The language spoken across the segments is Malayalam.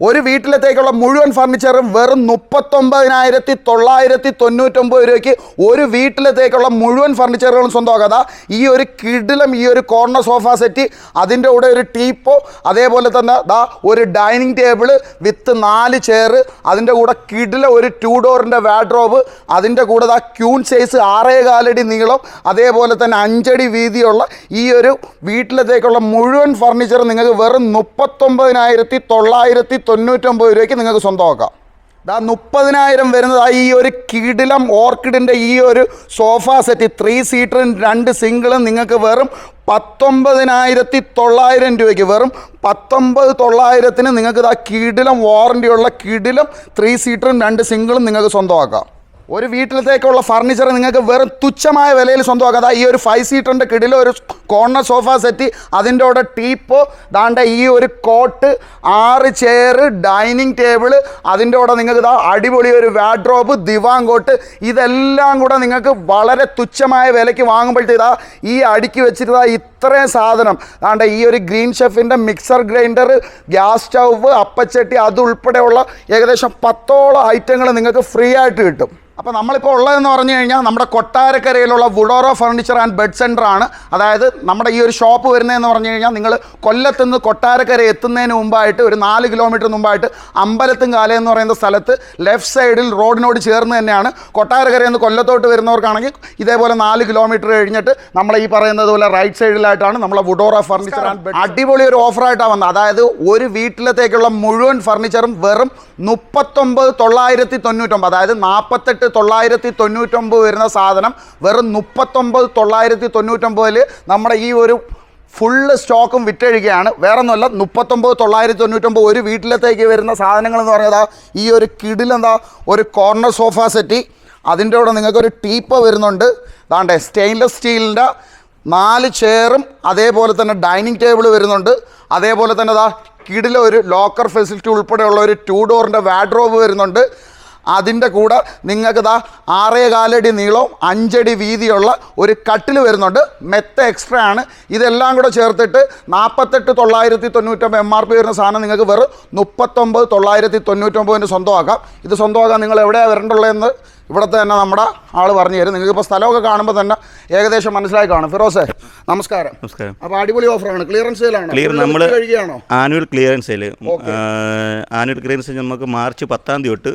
ഒരു വീട്ടിലത്തേക്കുള്ള മുഴുവൻ ഫർണിച്ചറും വെറും മുപ്പത്തൊമ്പതിനായിരത്തി തൊള്ളായിരത്തി തൊണ്ണൂറ്റൊമ്പത് രൂപയ്ക്ക് ഒരു വീട്ടിലത്തേക്കുള്ള മുഴുവൻ ഫർണിച്ചറുകളും സ്വന്തമാക്കുക ദാ ഈ ഒരു കിടിലം ഈ ഒരു കോർണർ സോഫ സെറ്റ് അതിന്റെ കൂടെ ഒരു ടീപ്പോ അതേപോലെ തന്നെ ദാ ഒരു ഡൈനിങ് ടേബിൾ വിത്ത് നാല് ചെയർ അതിന്റെ കൂടെ കിടില ഒരു ടൂ ഡോറിന്റെ വാഡ്രോബ് അതിന്റെ കൂടെ ദാ ക്യൂൺ സൈസ് ആറേ കാലടി നീളം അതേപോലെ തന്നെ അഞ്ചടി വീതിയുള്ള ഈ ഒരു വീട്ടിലത്തേക്കുള്ള മുഴുവൻ ഫർണിച്ചർ നിങ്ങൾക്ക് വെറും മുപ്പത്തൊമ്പതിനായിരത്തി തൊള്ളായിരത്തി തൊണ്ണൂറ്റൊമ്പത് രൂപയ്ക്ക് നിങ്ങൾക്ക് സ്വന്തമാക്കാം. ഇതാ മുപ്പതിനായിരം വരുന്നത് ആ ഈ ഒരു കിടിലം ഓർക്കിഡിന്റെ ഈ ഒരു സോഫ സെറ്റ് ത്രീ സീറ്ററും രണ്ട് സിംഗിളും നിങ്ങൾക്ക് വെറും പത്തൊമ്പതിനായിരത്തി തൊള്ളായിരം രൂപയ്ക്ക് വെറും പത്തൊമ്പത് തൊള്ളായിരത്തിന് നിങ്ങൾക്ക് ഇതാ കിടിലം വാറന്റിയുള്ള കിടിലം ത്രീ സീറ്ററും രണ്ട് സിംഗിളും നിങ്ങൾക്ക് സ്വന്തമാക്കാം. ഒരു വീട്ടിലത്തേക്കുള്ള ഫർണിച്ചർ നിങ്ങൾക്ക് വെറും തുച്ഛമായ വിലയിൽ സ്വന്തമാക്കാം ഈ ഒരു ഫൈവ് സീറ്ററിന്റെ കിടിലോ ഒരു കോർണർ സോഫ സെറ്റ് അതിന്റെ കൂടെ ടീപ്പോ ദാണ്ട ഈ ഒരു കോട്ട് ആറ് ചെയർ ഡൈനിങ് ടേബിൾ അതിന്റെ കൂടെ നിങ്ങൾക്ക് ഇതാ അടിപൊളി ഒരു വാഡ്രോബ് ദിവാൻ കോട്ട് ഇതെല്ലാം കൂടെ നിങ്ങൾക്ക് വളരെ തുച്ഛമായ വിലയ്ക്ക് വാങ്ങുമ്പോഴത്തേതാ ഈ അടുക്കി വെച്ചിട്ട് ഇത്രയും സാധനം ദാണ്ട ഈ ഒരു ഗ്രീൻ ഷെഫിന്റെ മിക്സർ ഗ്രൈൻഡർ ഗ്യാസ് സ്റ്റൗവ് അപ്പച്ചട്ടി അതുൾപ്പെടെയുള്ള ഏകദേശം പത്തോളം ഐറ്റങ്ങൾ നിങ്ങൾക്ക് ഫ്രീ ആയിട്ട് കിട്ടും. അപ്പോൾ നമ്മളിപ്പോൾ ഉള്ളതെന്ന് പറഞ്ഞു കഴിഞ്ഞാൽ നമ്മുടെ കൊട്ടാരക്കരയിലുള്ള Woodoro furniture and bed centre ആണ്. അതായത് നമ്മുടെ ഈ ഒരു ഷോപ്പ് വരുന്നതെന്ന് പറഞ്ഞു കഴിഞ്ഞാൽ നിങ്ങൾ കൊല്ലത്തുനിന്ന് കൊട്ടാരക്കര എത്തുന്നതിന് മുമ്പായിട്ട് ഒരു നാല് കിലോമീറ്റർ മുമ്പായിട്ട് അമ്പലത്തും എന്ന് പറയുന്ന സ്ഥലത്ത് ലെഫ്റ്റ് സൈഡിൽ റോഡിനോട് ചേർന്ന് തന്നെയാണ് കൊട്ടാരക്കരയിൽ നിന്ന് കൊല്ലത്തോട്ട് വരുന്നവർക്കാണെങ്കിൽ ഇതേപോലെ നാല് കിലോമീറ്റർ കഴിഞ്ഞിട്ട് നമ്മളെ ഈ പറയുന്നത് പോലെ റൈറ്റ് സൈഡിലായിട്ടാണ് നമ്മളെ വുഡോറോ ഫർണിച്ചർ ആൻഡ് ബെഡ് അടിപൊളി ഒരു ഓഫറായിട്ടാണ് വന്നത്. അതായത് ഒരു വീട്ടിലത്തേക്കുള്ള മുഴുവൻ ഫർണിച്ചറും വെറും മുപ്പത്തൊമ്പത് തൊള്ളായിരത്തി തൊണ്ണൂറ്റൊമ്പത് അതായത് നാൽപ്പത്തെട്ട് തൊള്ളായിരത്തി തൊണ്ണൂറ്റൊമ്പത് വരുന്ന സാധനം വെറും മുപ്പത്തൊമ്പത് തൊള്ളായിരത്തി തൊണ്ണൂറ്റൊമ്പതിൽ നമ്മുടെ ഈ ഒരു ഫുള്ള് സ്റ്റോക്കും വിറ്റഴിക്കുകയാണ്. വേറെ ഒന്നുമല്ല മുപ്പത്തൊമ്പത് തൊള്ളായിരത്തി തൊണ്ണൂറ്റൊമ്പത് ഒരു വീട്ടിലത്തേക്ക് വരുന്ന സാധനങ്ങൾ എന്ന് പറഞ്ഞാൽ ഈ ഒരു കിടിലെന്താ ഒരു കോർണർ സോഫ സെറ്റി അതിന്റെ കൂടെ നിങ്ങൾക്കൊരു ടീപ്പ വരുന്നുണ്ട്. അതാണ്ടേ സ്റ്റെയിൻലെസ് സ്റ്റീലിന്റെ നാല് ചെയറും അതേപോലെ തന്നെ ഡൈനിങ് ടേബിൾ വരുന്നുണ്ട്. അതേപോലെ തന്നെ ദാ കിടിലൊരു ലോക്കർ ഫെസിലിറ്റി ഉൾപ്പെടെയുള്ള ഒരു ടു ഡോറിന്റെ വാഡ്രോബ് വരുന്നുണ്ട്. അതിന്റെ കൂടെ നിങ്ങൾക്ക് ഇതാ ആറേ കാലടി നീളവും അഞ്ചടി വീതിയുള്ള ഒരു കട്ടിൽ വരുന്നുണ്ട്. മെത്ത എക്സ്ട്രാ ആണ്. ഇതെല്ലാം കൂടെ ചേർത്തിട്ട് നാൽപ്പത്തെട്ട് തൊള്ളായിരത്തി തൊണ്ണൂറ്റൊമ്പത് എം ആർ പി വരുന്ന സാധനം നിങ്ങൾക്ക് വെറും മുപ്പത്തൊമ്പത് തൊള്ളായിരത്തി തൊണ്ണൂറ്റൊമ്പതിന് സ്വന്തമാക്കാം. ഇത് സ്വന്തമാക്കാൻ നിങ്ങൾ എവിടെയാണ് വരേണ്ടുള്ളതെന്ന് ഇവിടുത്തെ തന്നെ നമ്മുടെ ആൾ പറഞ്ഞു തരും. നിങ്ങൾക്ക് ഇപ്പോൾ സ്ഥലമൊക്കെ കാണുമ്പോൾ തന്നെ ഏകദേശം മനസ്സിലായി കാണും. ഫിറോസേ നമസ്കാരം. നമസ്കാരം. അപ്പോൾ അടിപൊളി ഓഫറാണ്. ക്ലിയറൻസ് സെയിലാണ് ക്ലിയർ നമ്മൾ കഴിയുകയാണോ? Annual clearance sale annual clearance നമുക്ക് മാർച്ച് പത്താം തീയതി തൊട്ട്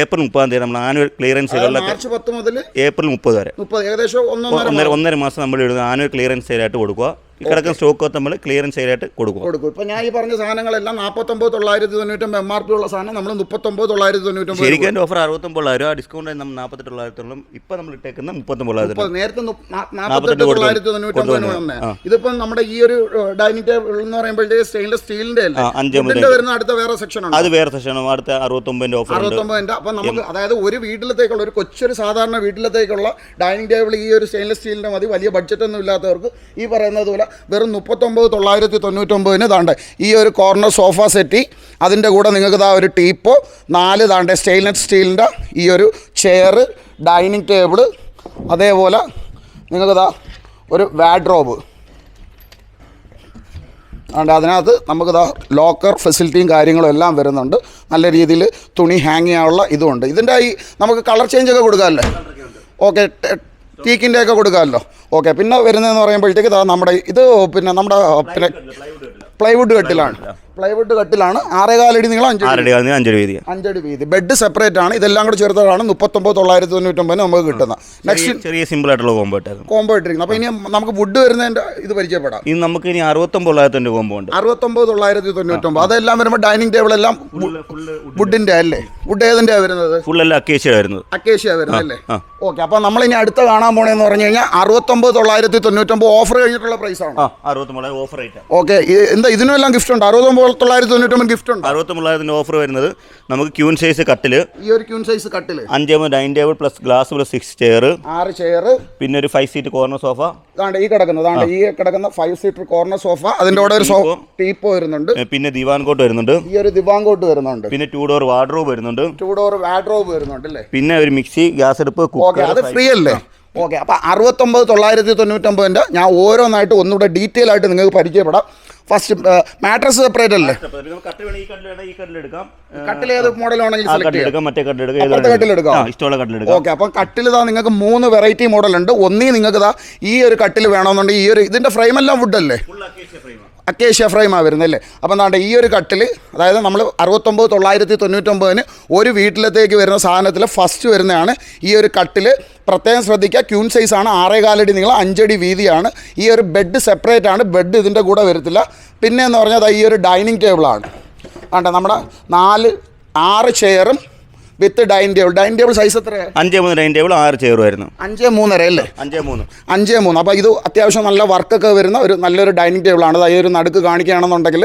ഏപ്രിൽ മുപ്പതാം തീയതി നമ്മൾ ആനുവൽ ക്ലിയറൻസ് സെയിൽ മാർച്ച് പത്ത് മുതൽ ഏപ്രിൽ മുപ്പത് വരെ. മുപ്പത് ഏകദേശം ഒന്നര ഒന്നര മാസം നമ്മൾ ഇടുന്ന ആനുവൽ ക്ലിയറൻസ് സെയിലായിട്ട് കൊടുക്കുക. ഈ കിടക്കുന്ന സ്റ്റോക്ക് നമ്മൾ ക്ലിയറൻസ് സെയിലായിട്ട് കൊടുക്കും. കൊടുക്കും. ഇപ്പൊ ഞാൻ ഈ പറഞ്ഞ സാധനങ്ങളെല്ലാം നാൽപ്പത്തൊമ്പത് തൊള്ളായിരത്തി തൊണ്ണൂറ്റൊമ്പത് എം ആർ പി ഉള്ള സാധനം നമ്മൾ മുപ്പത്തൊമ്പത് തൊള്ളായിരത്തി തൊണ്ണൂറ്റൊമ്പത് ശരിക്കും ഓഫർ അറുപത്തൊമ്പതായിരം ആ ഡിസ്കൗണ്ട് നമ്മൾ നാൽപ്പത്തെട്ട് തൊള്ളായിരത്തോളം ഇപ്പം നമ്മൾ ഇട്ടേക്കുന്ന മുപ്പത്തൊമ്പതിനായിരം മുപ്പത് നേരത്തെ നാൽപ്പത്തി നാൽപ്പത്തെട്ട് തൊള്ളായിരത്തി. തൊണ്ണൂറ്റൊമ്പതിന്. വന്നേ. ഇതിപ്പം നമ്മുടെ ഈ ഒരു ഡൈനിങ് ടേബിൾ എന്ന് പറയുമ്പോഴത്തേക്ക് സ്റ്റെയിൻലെസ് സ്റ്റീലിന്റെ അല്ല? ആ, അഞ്ച് മുതൽ വുഡിന്റെ വരുന്ന അടുത്ത വേറെ സെക്ഷൻ ഉണ്ട്? അത് വേറെ സെഷനും അടുത്ത അറുപത്തൊമ്പതിന്റെ ഓഫർ അറുപത്തൊമ്പതിന്റെ അപ്പം നമുക്ക് അതായത് ഒരു വീട്ടിലത്തേക്കുള്ള ഒരു കൊച്ചൊരു സാധാരണ വീട്ടിലത്തേക്കുള്ള ഡൈനിങ് ടേബിൾ ഈ ഒരു സ്റ്റെയിൻലെസ് സ്റ്റീലിന്റെ മതി. വലിയ ബഡ്ജറ്റ് ഒന്നും ഇല്ലാത്തവർക്ക് ഈ പറയുന്നത് പോലെ വെറും മുപ്പത്തൊമ്പത് തൊള്ളായിരത്തി തൊണ്ണൂറ്റൊമ്പതിന് താണ്ട്. ഈ ഒരു കോർണർ സോഫ സെറ്റി അതിന്റെ കൂടെ നിങ്ങൾക്ക് ഇതാ ഒരു ടീപ്പോ നാല് താണ്ട് സ്റ്റെയിൻലെസ് സ്റ്റീലിന്റെ ഈ ഒരു ചെയർ ഡൈനിങ് ടേബിൾ അതേപോലെ നിങ്ങൾക്ക് നിങ്ങൾക്കിതാ ഒരു വാഡ്രോബ് അതുകൊണ്ട് അതിനകത്ത് നമുക്കിതാ ലോക്കർ ഫെസിലിറ്റിയും കാര്യങ്ങളും എല്ലാം വരുന്നുണ്ട്. നല്ല രീതിയിൽ തുണി ഹാങ് ചെയ്യാനുള്ള ഇതുമുണ്ട് ഇതിന്റെ ഈ നമുക്ക് കളർ ചേഞ്ച് ഒക്കെ കൊടുക്കാമല്ലേ? ഓക്കെ ടീക്കിന്റെ ഒക്കെ കൊടുക്കാമല്ലോ. ഓക്കെ പിന്നെ വരുന്നതെന്ന് പറയുമ്പോഴത്തേക്ക് നമ്മുടെ ഇത് പിന്നെ നമ്മുടെ പിന്നെ പ്ലൈവുഡ് കട്ടിലാണ്. പ്ലൈവുഡ് കട്ടിലാണ്. ആറേകാലടി നീളം അഞ്ചടി അഞ്ചടി വീതി. അഞ്ചടി വീതി. ബെഡ് സെപ്പറേറ്റ് ആണ്. ഇതെല്ലാം കൂടെ ചേർത്തതാണ് മുപ്പത്തൊമ്പത് തൊള്ളായിരത്തി തൊണ്ണൂറ്റൊമ്പതിന് നമുക്ക് കിട്ടുന്നത്. നെക്സ്റ്റ് ചെറിയ സിമ്പിൾ ആയിട്ടുള്ള കോമ്പോ ആയിട്ട് കോമ്പോ ഇട്ടിരിക്കുന്നത് അപ്പോൾ ഇനി നമുക്ക് വുഡ് വരുന്നതിന്റെ ഇത് പരിചയപ്പെടാം. ഇനി നമുക്ക് ഇനി അറുപത്തൊമ്പത് തൊള്ളായിരത്തി കോമ്പോ ഉണ്ട്. അറുപത്തൊമ്പത് തൊള്ളായിരത്തി തൊണ്ണൂറ്റൊമ്പത് അതെല്ലാം വരുമ്പോൾ ഡൈനിങ് ടേബിൾ എല്ലാം വുഡിന്റെ അല്ലേ? വുഡ് ഏതിന്റെ വരുന്നത്? ഫുൾ എല്ലാം അക്കേഷ്യ വരുന്നത്. അക്കേഷ്യ വരുന്നത് അല്ലേ ഓക്കെ ഓക്കെ അപ്പോൾ ഇനി അടുത്ത കാണാൻ പോണേന്ന് പറഞ്ഞു കഴിഞ്ഞാൽ അറുപത്തൊമ്പത് തൊള്ളായിരത്തി തൊണ്ണൂറ്റൊമ്പത് ഓഫർ കഴിഞ്ഞിട്ടുള്ള പ്രൈസാണ് ആ അറുപത്തൊമ്പത് ഓഫർ റേറ്റ് ഓക്കെ എന്താ ഇതിനും എല്ലാം ഗിഫ്റ്റ് ഉണ്ട്. അറുപത്തൊമ്പത് തൊള്ളായിരത്തി തൊണ്ണൂറ്റൊമ്പത് ഗിഫ്റ്റ് ഉണ്ട്? അറുപത്തൊമ്പതിനായിരത്തിന്റെ ഓഫർ വരുന്നത്. നമുക്ക് ക്യൂൻ സൈസ് കട്ടിൽ ഈ ഒരു ക്യൂൺ സൈസ് കട്ടിൽ? അഞ്ച് dining table plus glass plus six chair ആറ് ചെയർ പിന്നെ ഒരു ഫൈവ് സീറ്റ് കോർണർ സോഫ ഇതാണ്ട് ഈ കിടക്കുന്നത് ഇതാണ്ട് ഈ കിടക്കുന്ന ഫൈവ് സീറ്റർ കോർണർ സോഫ അതിന്റെ കൂടെ ഒരു ടീപ്പോ. വരുന്നുണ്ട്. പിന്നെ ദിവാൻ കോട്ട് വരുന്നുണ്ട്. ഈ ഒരു ദിവാൻ കോട്ട് വരുന്നുണ്ട്. പിന്നെ ടൂ ഡോർ വാർഡ്രോബ് വരുന്നുണ്ട്. ടൂ ഡോർ വാർഡ്രോബ് വരുന്നുണ്ട് അല്ലേ? പിന്നെ ഒരു മിക്സി ഗ്യാസ് അടുപ്പ് കുക്കർ അത് ഫ്രീ അല്ലേ ഓക്കെ അപ്പോൾ അറുപത്തൊമ്പത് തൊള്ളായിരത്തി തൊണ്ണൂറ്റൊമ്പതിന്റെ ഞാൻ ഓരോന്നായിട്ട് ഒന്നുകൂടെ ഡീറ്റെയിൽ ആയിട്ട് നിങ്ങൾക്ക് പരിചയപ്പെടാം. ഫസ്റ്റ് മാട്രസ് സെപ്പറേറ്റ് അല്ലേ? കട്ടിൽ ഏത് മോഡൽ വേണമെങ്കിലും ആ സെലക്ട് ചെയ്യാം. മറ്റേ ഇഷ്ടമുള്ള ഓക്കെ അപ്പം കട്ടിൽ ഇതാ നിങ്ങൾക്ക് മൂന്ന് വെറൈറ്റി മോഡൽ ഉണ്ട്. ഒന്നീ നിങ്ങൾക്ക് ഇതാ ഈ ഒരു കട്ടിൽ വേണമെന്നുണ്ടെങ്കിൽ ഈ ഒരു ഇതിന്റെ ഫ്രെയിം എല്ലാം വുഡ് അല്ലേ? അക്കേഷ്യ ഫ്രെയിമാണ് വരുന്നല്ലേ? അപ്പം എന്താണ്ട് ഈ ഒരു കട്ടിൽ അതായത് നമ്മൾ അറുപത്തൊമ്പത് തൊള്ളായിരത്തി തൊണ്ണൂറ്റൊമ്പതിന് ഒരു വീട്ടിലത്തേക്ക് വരുന്ന സാധനത്തിൽ ഫസ്റ്റ് വരുന്നതാണ് ഈ ഒരു കട്ടിൽ പ്രത്യേകം ശ്രദ്ധിക്കുക ക്യൂൺ സൈസാണ് ആറേകാലടി നീളം അഞ്ചടി വീതിയാണ്. ഈ ഒരു ബെഡ് സെപ്പറേറ്റ് ആണ് ബെഡ് ഇതിന്റെ കൂടെ വരത്തില്ല. പിന്നെ എന്ന് പറഞ്ഞാൽ ഈ ഒരു ഡൈനിങ് ടേബിളാണ്. ആണ്ടെ നമ്മുടെ നാല് ആറ് ചെയറും with dining table. Dining table size എത്രയാണ് അഞ്ചേ മൂന്ന് ഡൈനിങ് ടേബിൾ ആറ് ചെയറുമായിരുന്നു അഞ്ച് മൂന്നര അല്ലേ? അഞ്ചേ മൂന്ന്. അഞ്ച് മൂന്ന്. അപ്പോൾ ഇത് അത്യാവശ്യം നല്ല വർക്കൊക്കെ വരുന്ന ഒരു നല്ലൊരു ഡൈനിങ് ആണ്. അതായത് ഒരു നടുക്ക് കാണിക്കുകയാണെന്നുണ്ടെങ്കിൽ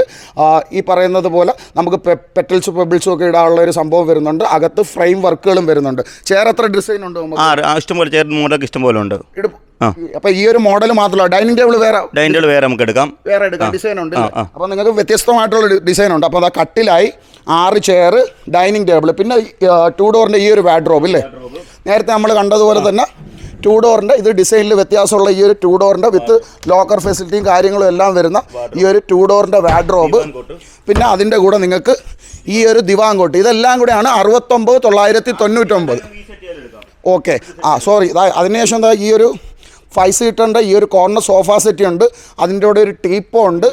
ഈ പറയുന്നത് പോലെ നമുക്ക് പെറ്റൽസും പെബിൾസും ഒക്കെ ഇടാനുള്ള ഒരു സംഭവം വരുന്നുണ്ട്. അകത്ത് ഫ്രെയിം വർക്കുകളും വരുന്നുണ്ട്. ചെയർ എത്ര ഡിസൈൻ ഉണ്ട് ആ, ഇഷ്ടംപോലെ ചെയർ മോഡലൊക്കെ ഇഷ്ടംപോലെ ഉണ്ട്. അപ്പോൾ ഈ ഒരു മോഡൽ മാത്രമല്ല ഡൈനിങ് ടേബിൾ വേറെ ഡൈനിങ് ടേബിൾ വേറെ നമുക്ക് എടുക്കാം. വേറെ എടുക്കാം. ഡിസൈൻ ഉണ്ട്. അപ്പോൾ നിങ്ങൾക്ക് വ്യത്യസ്തമായിട്ടുള്ള ഡിസൈൻ ഉണ്ട്. അപ്പൊ അതാ കട്ടിലായി ആറ് ചെയർ ഡൈനിങ് ടേബിൾ പിന്നെ ടൂ ഡോറിന്റെ ഈ ഒരു വാഡ്രോബ് ഇല്ലേ? നേരത്തെ നമ്മൾ കണ്ടതുപോലെ തന്നെ ടു ഡോറിന്റെ ഇത് ഡിസൈനിൽ വ്യത്യാസമുള്ള ഈ ഒരു ടു ഡോറിന്റെ വിത്ത് ലോക്കർ ഫെസിലിറ്റിയും കാര്യങ്ങളും എല്ലാം വരുന്ന ഈ ഒരു ടു ഡോറിന്റെ വാഡ്രോബ് പിന്നെ അതിന്റെ കൂടെ നിങ്ങൾക്ക് ഈ ഒരു ദിവാങ്കോട്ട്. ഇതെല്ലാം കൂടെയാണ് അറുപത്തൊമ്പത് തൊള്ളായിരത്തി തൊണ്ണൂറ്റൊമ്പത്. ഓക്കെ ആ സോറി അതിനുശേഷം എന്താ ഈ ഒരു ഫൈവ് സീറ്ററിന്റെ ഈ ഒരു കോർണർ സോഫ സെറ്റ് ഉണ്ട്. അതിന്റെ കൂടെ ഒരു ടീപ്പോ ഉണ്ട്.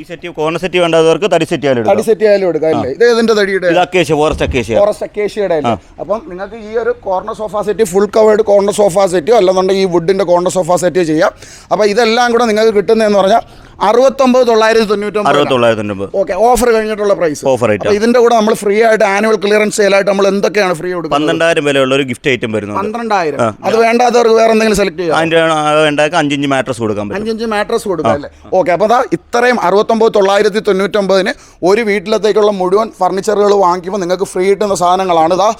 ഈ സെറ്റ് കോർണർ സെറ്റ് വേണ്ടവർക്ക് തടി സെറ്റ് ചെയ്യാൻ തടി സെറ്റ് ആയാലും എടുക്കാം. അല്ലേ ഇത് ഏതിന്റെ തടിയുടെ? Acacia forest acacia. ഫോറസ്റ്റ് അക്കേഷ്യയുടെ അല്ലേ? അപ്പം നിങ്ങൾക്ക് ഈ ഒരു corner sofa set full covered corner sofa സെറ്റോ അല്ലെന്നുണ്ടെങ്കിൽ ഈ വുഡിന്റെ കോർണർ സോഫ സെറ്റ് ചെയ്യാം. അപ്പോൾ ഇതെല്ലാം കൂടെ നിങ്ങൾക്ക് കിട്ടുന്നതെന്ന് പറഞ്ഞാൽ അറുപത്തൊമ്പത് തൊള്ളായിരത്തി തൊണ്ണൂറ്റൊമ്പത് ഓക്കെ ഓഫർ കഴിഞ്ഞിട്ടുള്ള പ്രൈസ് ഓഫർ ആയിട്ട് ഇതിന്റെ കൂടെ നമ്മൾ ഫ്രീ ആയിട്ട് ആനുവൽ ക്ലിയറൻസ് സെയിൽ ആയിട്ട് നമ്മൾ എന്തൊക്കെയാണ് ഫ്രീ കൊടുക്കുന്നത്? പന്ത്രണ്ടായിരം വിലയുള്ള ഒരു ഗിഫ്റ്റ് ഐറ്റം വരുന്നത് പന്ത്രണ്ടായിരം. അത് വേണ്ടാത്തവർക്ക് വേറെ എന്തെങ്കിലും സെലക്ട് ചെയ്യാം അതിന്റെ വേണ്ടാക്ക അഞ്ചിഞ്ച് മാട്രസ് കൊടുക്കാൻ പറ്റും. അഞ്ചഞ്ച് മാട്രസ് കൊടുക്കാം അല്ലേ? ഓക്കെ അപ്പൊ അതാ ഇത്രയും അറുപത്തൊമ്പത് തൊള്ളായിരത്തി തൊണ്ണൂറ്റൊമ്പതിന് ഒരു വീട്ടിലത്തേക്കുള്ള മുഴുവൻ ഫർണിച്ചറുകൾ വാങ്ങിക്കുമ്പോൾ നിങ്ങൾക്ക് ഫ്രീ കിട്ടുന്ന സാധനങ്ങളാണ്. ഇതാ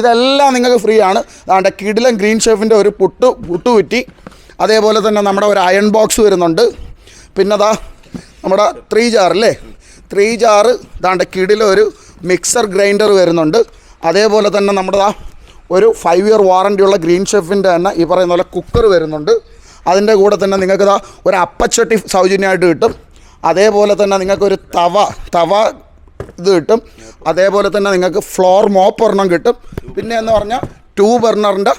ഇതെല്ലാം നിങ്ങൾക്ക് ഫ്രീ ആണ്. അതാണ്ട് കിടിലൻ ഗ്രീൻ ഷെഫിന്റെ ഒരു പുട്ട് പുട്ടുകുറ്റി. അതേപോലെ തന്നെ നമ്മുടെ ഒരു അയൺ ബോക്സ് വരുന്നുണ്ട്. പിന്നെ ദാ നമ്മുടെ ത്രീ ജാർ അല്ലേ ത്രീ ജാറ് ദാണ്ട് കിടിലൊരു മിക്സർ ഗ്രൈൻഡർ വരുന്നുണ്ട്. അതേപോലെ തന്നെ നമ്മുടെ ദാ ഒരു ഫൈവ് ഇയർ വാറണ്ടിയുള്ള ഗ്രീൻ ഷെഫിന്റെ തന്നെ ഈ പറയുന്ന പോലെ കുക്കർ വരുന്നുണ്ട്. അതിന്റെ കൂടെ തന്നെ നിങ്ങൾക്ക് ഇതാ ഒരു അപ്പച്ചട്ടി സൗജന്യമായിട്ട് കിട്ടും. അതേപോലെ തന്നെ നിങ്ങൾക്കൊരു തവ തവ ഇത് കിട്ടും. അതേപോലെ തന്നെ നിങ്ങൾക്ക് ഫ്ലോർ മോപ്പ് ഒരെണ്ണം കിട്ടും. പിന്നെ എന്ന് പറഞ്ഞാൽ ടൂ ബർണറിന്റെ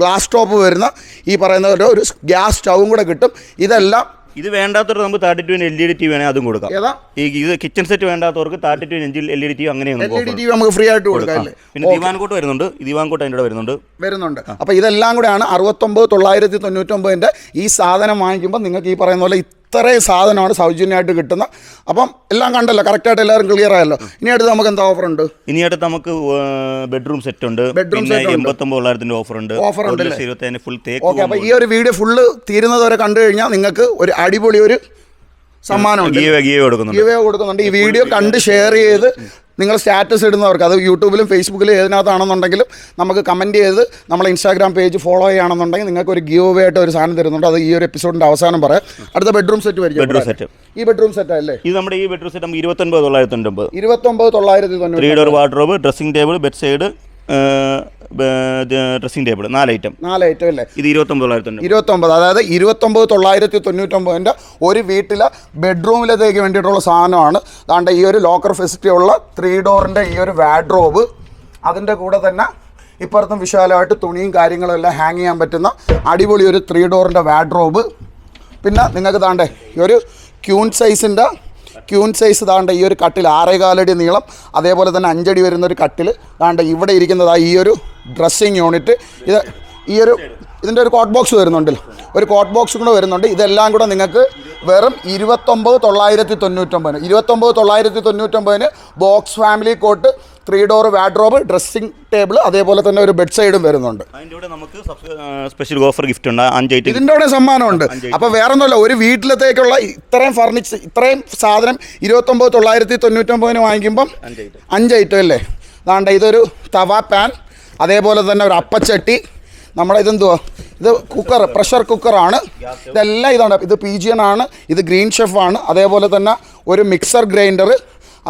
ഗ്ലാസ് ടോപ്പ് വരുന്ന ഈ പറയുന്ന ഒരു ഗ്യാസ് സ്റ്റൗവും കൂടെ കിട്ടും. ഇതെല്ലാം ഇത് വേണ്ടാത്തവർക്ക് നമുക്ക് thirty two L E D T വേണമെങ്കിൽ അതും കൊടുക്കാം. ഏതാ? ഈ ഇത് കിച്ചൺ സെറ്റ് വേണ്ടാത്തവർക്ക് തേർട്ടി ടു എഞ്ചിൽ എൽ ഇ ഡി ടി അങ്ങനെ L E D T V നമുക്ക് ഫ്രീ ആയിട്ട് കൊടുക്കാം. പിന്നെ ദിവാൻകോട്ട് വരുന്നുണ്ട്. ദിവാൻകോട്ട് അതിന്റെ വരുന്നുണ്ട്. വരുന്നുണ്ട്. അപ്പോൾ ഇതെല്ലാം കൂടെയാണ് അറുപത്തൊമ്പത് തൊള്ളായിരത്തി തൊണ്ണൂറ്റൊമ്പതിന്റെ ഈ സാധനം വാങ്ങിക്കുമ്പോൾ നിങ്ങൾക്ക് ഈ പറയുന്ന പോലെ ഇത്രയും സാധനമാണ് സൗജന്യമായിട്ട് കിട്ടുന്ന. അപ്പം എല്ലാം കണ്ടല്ലോ കറക്റ്റായിട്ട് എല്ലാവരും ക്ലിയർ ആയല്ലോ. ഇനി അടുത്ത് നമുക്ക് എന്താ ഓഫർ ഉണ്ട്? ഇനി അടുത്ത് നമുക്ക് ബെഡ്റൂം സെറ്റ് ഉണ്ട്. Set ഉണ്ട്. എൺപത്തൊമ്പത് തൊള്ളായിരത്തിന്റെ ഓഫർ ഉണ്ട്? ലക്ഷത്തി ഇരുപത്തി ഫുൾ തേക്ക് ഓക്കെ അപ്പോൾ ഈ ഒരു വീഡിയോ ഫുള്ള് തീരുന്നത് വരെ കണ്ടു കഴിഞ്ഞാൽ നിങ്ങൾക്ക് ഒരു അടിപൊളി ഒരു സമ്മാനമുണ്ട്. കൊടുക്കുന്നുണ്ട്. ഈ വീഡിയോ കണ്ട് ഷെയർ ചെയ്ത് നിങ്ങൾ സ്റ്റാറ്റസ് ഇടുന്നവർക്ക് അത് യൂട്യൂബിലും ഫേസ്ബുക്കിലും ഏതിനകത്താണെന്നുണ്ടെങ്കിലും നമുക്ക് കമന്റ് ചെയ്ത് നമ്മളെ ഇൻസ്റ്റാഗ്രാം പേജ് ഫോളോ ചെയ്യുകയാണെന്നുണ്ടെങ്കിൽ നിങ്ങൾക്ക് ഒരു അവേ ആയിട്ട് ഒരു സാധനം തരുന്നുണ്ട്. അത് ഈ ഒരു എപ്പിസോഡിന്റെ അവസാനം പറയാം. അടുത്ത ബെഡ്റൂം സെറ്റ് വരും ബെഡ്റൂം സെറ്റ്. ഈ ബെഡ്റൂം സെറ്റ് അല്ലേ? ഇത് നമ്മുടെ ഈ ബെഡ്റൂം സെറ്റ് നമുക്ക് ഇരുപത്തൊൻപത് തൊള്ളായിരത്തി തൊണ്ണൂറ്റൊമ്പത് ഇരുപത്തൊമ്പത് തൊള്ളായിരത്തി ത്രീ തൊണ്ണൂറ്റി door wardrobe dressing table bed side dressing table നാല് ഐറ്റം നാല് ഐറ്റം അല്ലേ? ഇത് ഇരുപത്തൊമ്പത് തൊള്ളായിരത്തി തൊണ്ണൂറ് ഇരുപത്തൊമ്പത് അതായത് ഇരുപത്തൊമ്പത് തൊള്ളായിരത്തി തൊണ്ണൂറ്റൊമ്പതിന്റെ ഒരു വീട്ടിലെ ബെഡ്റൂമിലത്തേക്ക് വേണ്ടിയിട്ടുള്ള സാധനമാണ്. അതാണ്ട് ഈ ഒരു ലോക്കർ ഫെസിലിറ്റി ഉള്ള ത്രീ ഡോറിന്റെ ഈ ഒരു വാഡ്രോബ് അതിന്റെ കൂടെ തന്നെ ഇപ്പുറത്തും വിശാലമായിട്ട് തുണിയും കാര്യങ്ങളും എല്ലാം ഹാങ് ചെയ്യാൻ പറ്റുന്ന അടിപൊളി ഒരു ത്രീ ഡോറിന്റെ വാഡ്രോബ് പിന്നെ നിങ്ങൾക്ക് താണ്ടേ ഈ ഒരു ക്യൂൺ സൈസിന്റെ ക്യൂൺ സൈസ് താണ്ട ഈ ഒരു കട്ടിൽ ആറേകാലടി നീളം അതേപോലെ തന്നെ അഞ്ചടി വരുന്ന ഒരു കട്ടിൽ താണ്ട ഇവിടെ ഇരിക്കുന്നതാ ഈ ഒരു ഡ്രസ്സിങ് യൂണിറ്റ് ഇത് ഈ ഒരു ഇതിന്റെ ഒരു കോട്ട് ബോക്സ് വരുന്നുണ്ടല്ലോ. ഒരു കോട്ട് ബോക്സ് കൂടെ വരുന്നുണ്ട്. ഇതെല്ലാം കൂടെ നിങ്ങൾക്ക് വെറും ഇരുപത്തൊമ്പത് തൊള്ളായിരത്തി തൊണ്ണൂറ്റൊമ്പതിന് ഇരുപത്തൊമ്പത് തൊള്ളായിരത്തി തൊണ്ണൂറ്റൊമ്പതിന് box family cot three door wardrobe dressing table അതേപോലെ തന്നെ ഒരു ബെഡ് സൈഡും വരുന്നുണ്ട്. അതിന്റെ കൂടെ നമുക്ക് സ്പെഷ്യൽ ഓഫർ ഗിഫ്റ്റ് ഉണ്ട്. അഞ്ച് ഐറ്റം ഇതിന്റെ കൂടെ സമ്മാനമുണ്ട്. അപ്പോൾ വേറെ ഒന്നുമല്ല ഒരു വീട്ടിലത്തേക്കുള്ള ഇത്രയും ഫർണിച്ചർ ഇത്രയും സാധനം ഇരുപത്തൊമ്പത് തൊള്ളായിരത്തി തൊണ്ണൂറ്റൊമ്പതിന് വാങ്ങിക്കുമ്പം അഞ്ച് ഐറ്റം അല്ലേ? അതാണ്ട് ഇതൊരു തവ പാൻ അതേപോലെ തന്നെ ഒരു അപ്പച്ചട്ടി. നമ്മുടെ ഇതെന്തുവാ? ഇത് കുക്കർ പ്രഷർ കുക്കറാണ് ഇതെല്ലാം ഇതാണ്. ഇത് പി ജി എൻ ആണ് ഇത് ഗ്രീൻ ഷെഫാണ് അതേപോലെ തന്നെ ഒരു മിക്സർ ഗ്രൈൻഡർ